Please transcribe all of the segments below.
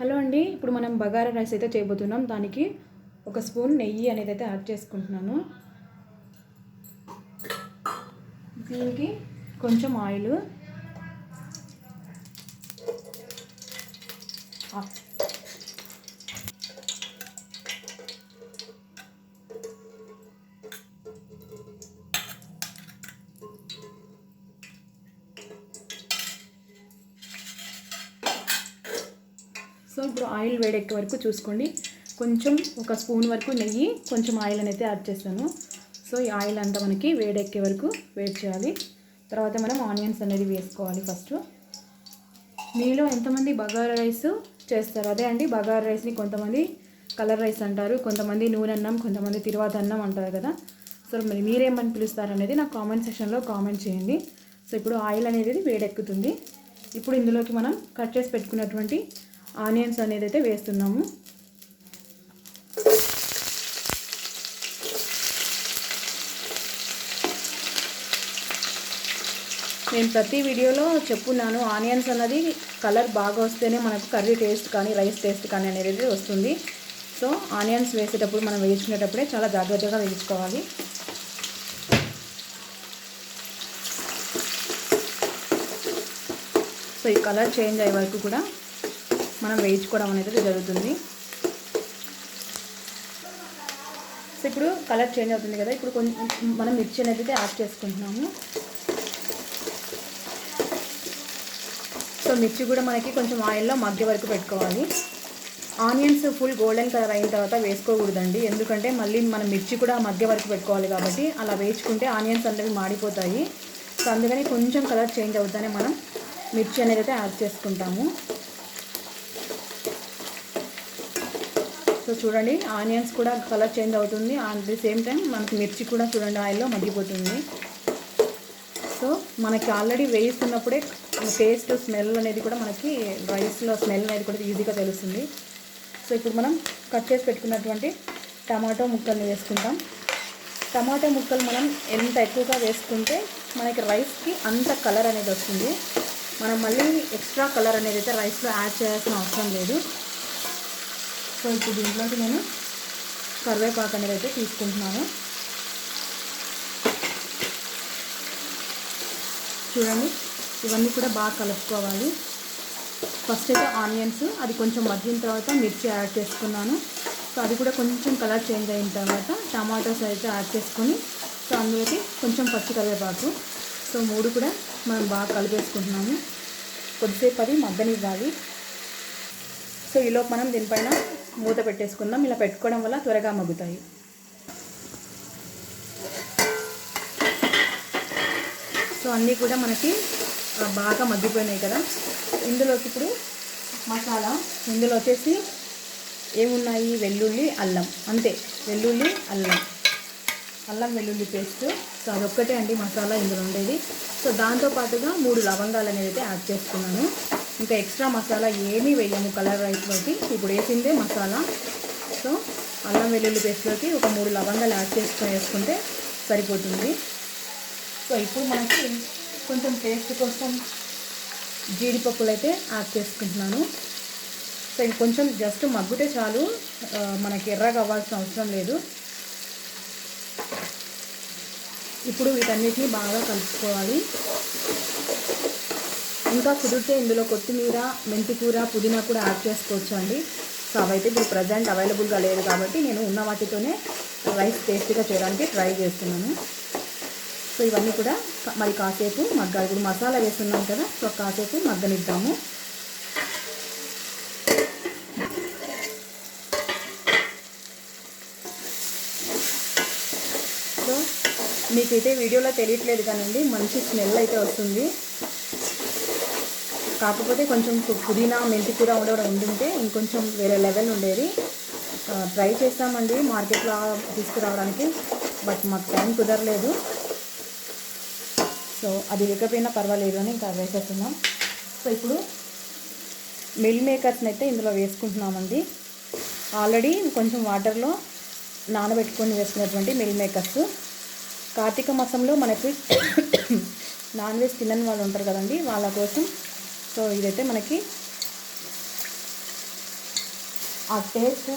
Hello అండి ఇప్పుడు మనం బగారా రైస్ అయితే చేయబోతున్నాం. దానికి ఒక స్పూన్ నెయ్యి అనేది అయితే యాడ్ చేసుకుంటున్నాను. దీనికి కొంచెం ఆయిల్. సో ఇప్పుడు ఆయిల్ వేడెక్కే వరకు చూసుకోండి. కొంచెం ఒక స్పూన్ వరకు నెయ్యి కొంచెం ఆయిల్ అనేది యాడ్ చేస్తాను. సో ఈ ఆయిల్ అంతా మనకి వేడెక్కే వరకు వేడి చేయాలి. తర్వాత మనం ఆనియన్స్ అనేది వేసుకోవాలి ఫస్ట్. మీలో ఎంతమంది బగారా రైస్ చేస్తారు అదే అండి బగారా రైస్ని కొంతమంది కలర్ రైస్ అంటారు కొంతమంది నూనె అన్నం కొంతమంది తిరువాత అన్నం అంటారు కదా. సో మరి మీరేమని పిలుస్తారు అనేది నాకు కామెంట్ సెక్షన్లో కామెంట్ చేయండి. సో ఇప్పుడు ఆయిల్ అనేది వేడెక్కుతుంది. ఇప్పుడు ఇందులోకి మనం కట్ చేసి పెట్టుకున్నటువంటి ఆనియన్స్ అనేది అయితే వేస్తున్నాము. నేను ప్రతి వీడియోలో చెప్పున్నాను ఆనియన్స్ అన్నది కలర్ బాగా వస్తేనే మనకు కర్రీ టేస్ట్ కానీ రైస్ టేస్ట్ కానీ అనేది వస్తుంది. సో ఆనియన్స్ వేసేటప్పుడు మనం వేయించుకునేటప్పుడే చాలా జాగ్రత్తగా వేయించుకోవాలి. సో ఈ కలర్ చేంజ్ అయ్యే వరకు కూడా మనం వేయించుకోవడం అనేది జరుగుతుంది. సో ఇప్పుడు కలర్ చేంజ్ అవుతుంది కదా ఇప్పుడు కొంచెం మనం మిర్చి అనేది అయితే యాడ్ చేసుకుంటున్నాము. సో మిర్చి కూడా మనకి కొంచెం ఆయిల్లో మధ్య వరకు పెట్టుకోవాలి. ఆనియన్స్ ఫుల్ గోల్డెన్ కలర్ అయిన తర్వాత వేసుకోకూడదండి. ఎందుకంటే మళ్ళీ మనం మిర్చి కూడా మధ్య వరకు పెట్టుకోవాలి కాబట్టి అలా వేయించుకుంటే ఆనియన్స్ అనేవి మాడిపోతాయి. సో అందుకని కొంచెం కలర్ చేంజ్ అవుతానే మనం మిర్చి అనేది అయితే యాడ్ చేసుకుంటాము. సో చూడండి ఆనియన్స్ కూడా కలర్ చేంజ్ అవుతుంది. అట్ ది సేమ్ టైం మనకి మిర్చి కూడా చూడండి ఆయిల్లో మగ్గిపోతుంది. సో మనకి ఆల్రెడీ వేయిస్తున్నప్పుడే టేస్ట్ స్మెల్ అనేది కూడా మనకి రైస్లో స్మెల్ అనేది కూడా ఈజీగా తెలుస్తుంది. సో ఇప్పుడు మనం కట్ చేసి పెట్టుకున్నటువంటి టమాటో ముక్కల్ని వేసుకుంటాం. టమాటో ముక్కలు మనం ఎంత ఎక్కువగా వేసుకుంటే మనకి రైస్కి అంత కలర్ అనేది వస్తుంది. మనం మళ్ళీ ఎక్స్ట్రా కలర్ అనేది అయితే రైస్లో యాడ్ చేయాల్సిన అవసరం లేదు. సో ఇప్పుడు దీంట్లోకి నేను కరివేపాకు అనేది అయితే తీసుకుంటున్నాను. చూడండి ఇవన్నీ కూడా బాగా కలుపుకోవాలి. ఫస్ట్ అయితే ఆనియన్స్ అది కొంచెం మగ్గిన తర్వాత మిర్చి యాడ్ చేసుకున్నాను. సో అది కూడా కొంచెం కలర్ చేంజ్ అయిన తర్వాత టమాటోస్ అయితే యాడ్ చేసుకొని సో అందులోకి కొంచెం పచ్చి కరివేపాకు. సో మూడు కూడా మనం బాగా కలిపేసుకుంటున్నాము. కొద్దిసేపు అది మగ్గనివ్వాలి. సో ఈలోపు మనం దీనిపైన మూత పెట్టేసుకుందాం. ఇలా పెట్టుకోవడం వల్ల త్వరగా మగ్గుతాయి. సో అన్నీ కూడా మనకి బాగా మగ్గిపోయినాయి కదా. ఇందులోకి ఇప్పుడు మసాలా. ఇందులో వచ్చేసి ఏమున్నాయి? వెల్లుల్లి అల్లం. అంతే. వెల్లుల్లి అల్లం. అల్లం వెల్లుల్లి పేస్ట్. సో అదొక్కటే అండి మసాలా ఇందులో ఉండేది. సో దాంతోపాటుగా మూడు లవంగాలు అనేది అయితే యాడ్ చేసుకున్నాను. ఇంకా ఎక్స్ట్రా మసాలా ఏమీ వేయము కలర్ రైస్లోకి. ఇప్పుడు వేసిందే మసాలా. సో అల్లం వెల్లుల్లి పేస్ట్లోకి ఒక మూడు లవంగాలు యాడ్ చేసుకొని వేసుకుంటే సరిపోతుంది. సో ఇప్పుడు మనకి కొంచెం టేస్ట్ కోసం జీడిపప్పులు అయితే యాడ్ చేసుకుంటున్నాను. సో కొంచెం జస్ట్ మగ్గుతే చాలు. మనకి ఎర్రగా అవ్వాల్సిన అవసరం లేదు. ఇప్పుడు వీటన్నిటిని బాగా కలుపుకోవాలి. ఇంకా కుదిరితే ఇందులో కొత్తిమీర మెంతికూర పుదీనా కూడా యాడ్ చేసుకోవచ్చు అండి సో అవైతే ఇప్పుడు ప్రజెంట్ అవైలబుల్గా లేదు కాబట్టి నేను ఉన్న వాటితోనే రైస్ టేస్టీగా చేయడానికి ట్రై చేస్తున్నాను. సో ఇవన్నీ కూడా మరి కాసేపు మగ్గాలి ఇప్పుడు మసాలా వేస్తున్నాం కదా సో కాసేపు మగ్గనిద్దాము. సో మీకైతే వీడియోలో తెలియట్లేదు కానండి మంచి స్మెల్ అయితే వస్తుంది. కాకపోతే కొంచెం పుదీనా మెంతి కూర ఉండడం ఉండుంటే ఇంకొంచెం వేరే లెవెల్ ఉండేది. ట్రై చేస్తామండి మార్కెట్లో తీసుకురావడానికి బట్ మాకు టైం కుదరలేదు. సో అది లేకపోయినా పర్వాలేదు అని ఇంకా వేసేస్తున్నాం. సో ఇప్పుడు మిల్ మేకర్స్ని అయితే ఇందులో వేసుకుంటున్నామండి. ఆల్రెడీ కొంచెం వాటర్లో నానబెట్టుకొని వేసుకున్నటువంటి మిల్ మేకర్స్ కార్తీక మాసంలో మనకి నాన్ వెజ్ తినని వాళ్ళు ఉంటారు కదండి వాళ్ళ కోసం సో ఇదైతే మనకి ఆ టేస్ట్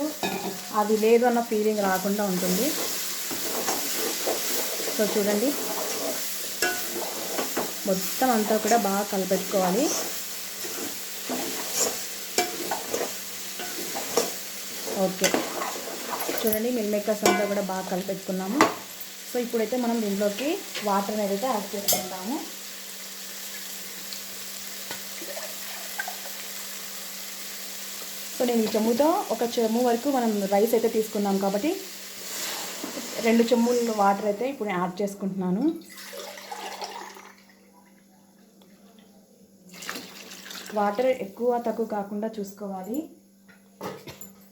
అది లేదు అన్న ఫీలింగ్ రాకుండా ఉంటుంది. సో చూడండి. మొత్తం అంతా కూడా బాగా కలిపెట్టుకోవాలి. ఓకే. చూడండి మిల్ మేకర్స్ అంతా కూడా బాగా కలిపెట్టుకున్నాము. సో ఇప్పుడైతే మనం దీంట్లోకి వాటర్ అనేది అయితే యాడ్ చేసుకుంటాము సో నేను ఈ చెమ్ముతో ఒక చెమ్ము వరకు మనం రైస్ అయితే తీసుకున్నాం కాబట్టి రెండు చెమ్ములు వాటర్ అయితే ఇప్పుడు నేను యాడ్ చేసుకుంటున్నాను. వాటర్ ఎక్కువ తక్కువ కాకుండా చూసుకోవాలి.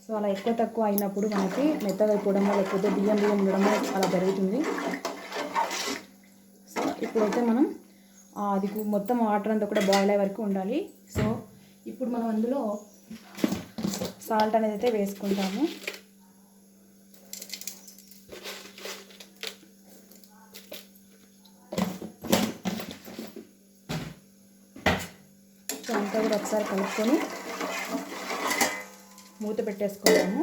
సో అలా ఎక్కువ తక్కువ అయినప్పుడు మనకి మెత్తగా అయిపోవడం లేకపోతే బియ్యం బియ్యం ఉండడం అలా జరుగుతుంది. సో ఇప్పుడైతే మనం అది మొత్తం వాటర్ అంతా కూడా బాయిల్ అయ్యే వరకు ఉండాలి. సో ఇప్పుడు మనం అందులో సాల్ట్ అనేది అయితే వేసుకుంటాము. అంతా కూడా ఒకసారి కలుపుకొని మూత పెట్టేసుకుంటాము.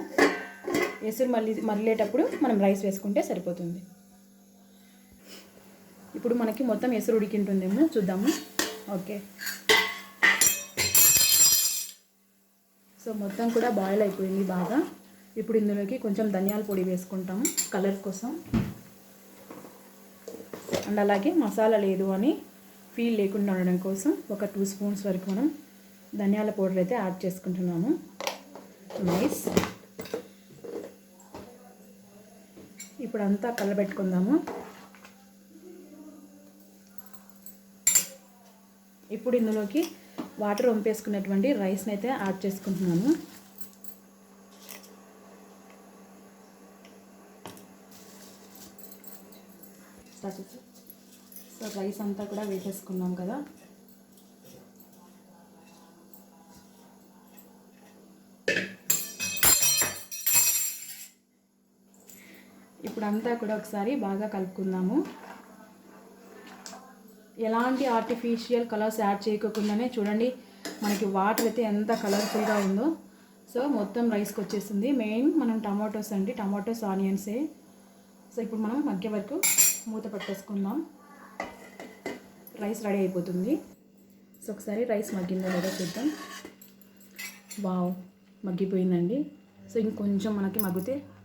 ఎసురు మళ్ళీ మళ్ళేటప్పుడు మనం రైస్ వేసుకుంటే సరిపోతుంది. ఇప్పుడు మనకి మొత్తం ఎసురు ఉడికింటుందేమో చూద్దాము. ఓకే. సో మొత్తం కూడా బాయిల్ అయిపోయింది బాగా. ఇప్పుడు ఇందులోకి కొంచెం ధనియాల పొడి వేసుకుంటాము కలర్ కోసం. అండ్ అలాగే మసాలా లేదు అని ఫీల్ లేకుండా ఉండడం కోసం ఒక టూ స్పూన్స్ వరకు మనం ధనియాల పౌడర్ అయితే యాడ్ చేసుకుంటున్నాము. నైస్ ఇప్పుడు అంతా కలబెట్టుకుందాము. ఇప్పుడు ఇందులోకి వాటర్ వంపేసుకున్నటువంటి రైస్ని అయితే యాడ్ చేసుకుంటున్నాను. సో రైస్ అంతా కూడా వేసేసుకున్నాం కదా. ఇప్పుడు అంతా కూడా ఒకసారి బాగా కలుపుకుందాము. ఎలాంటి ఆర్టిఫిషియల్ కలర్స్ యాడ్ చేయకోకుండానే చూడండి మనకి వాటర్ అయితే ఎంత కలర్ఫుల్గా ఉందో. సో మొత్తం రైస్కి వచ్చేసింది. మెయిన్ మనం టమాటోస్ అండి. టమాటోస్ ఆనియన్సే సో ఇప్పుడు మనం మధ్య వరకు మూత పట్టేసుకుందాం. రైస్ రెడీ అయిపోతుంది. సో ఒకసారి రైస్ మగ్గిందో లేదో చూద్దాం. వావ్ మగ్గిపోయిందండి. సో ఇంకొంచెం మనకి మగ్గితే